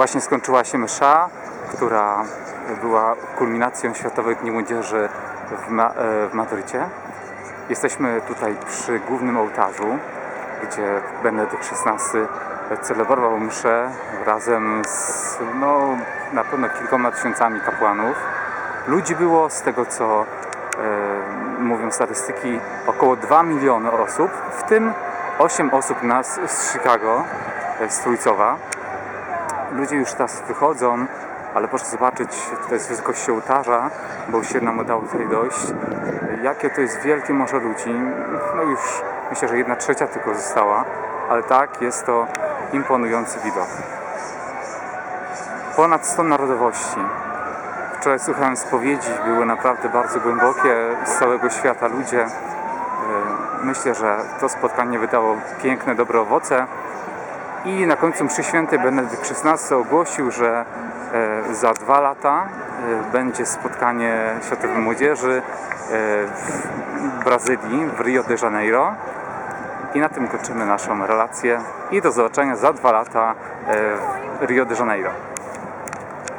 Właśnie skończyła się msza, która była kulminacją Światowych Dni Młodzieży w, Ma- e, w Madrycie. Jesteśmy tutaj przy głównym ołtarzu, gdzie Benedykt XVI celebrował mszę razem z no, na pewno kilkoma tysiącami kapłanów. Ludzi było z tego, co e, mówią statystyki, około 2 miliony osób, w tym 8 osób nas z Chicago, e, z Trójcowa. Ludzie już teraz wychodzą, ale proszę zobaczyć, to jest wysokość ołtarza, bo już się nam udało tutaj dojść. Jakie to jest wielkie morze ludzi. No już myślę, że jedna trzecia tylko została, ale tak, jest to imponujący widok. Ponad 100 narodowości. Wczoraj słuchałem spowiedzi, były naprawdę bardzo głębokie, z całego świata ludzie. E, Myślę, że to spotkanie wydało piękne, dobre owoce. I na końcu mszy świętej Benedykt XVI ogłosił, że e, za dwa lata e, będzie spotkanie Światowej Młodzieży e, w Brazylii, w Rio de Janeiro. I na tym kończymy naszą relację i do zobaczenia za dwa lata w Rio de Janeiro.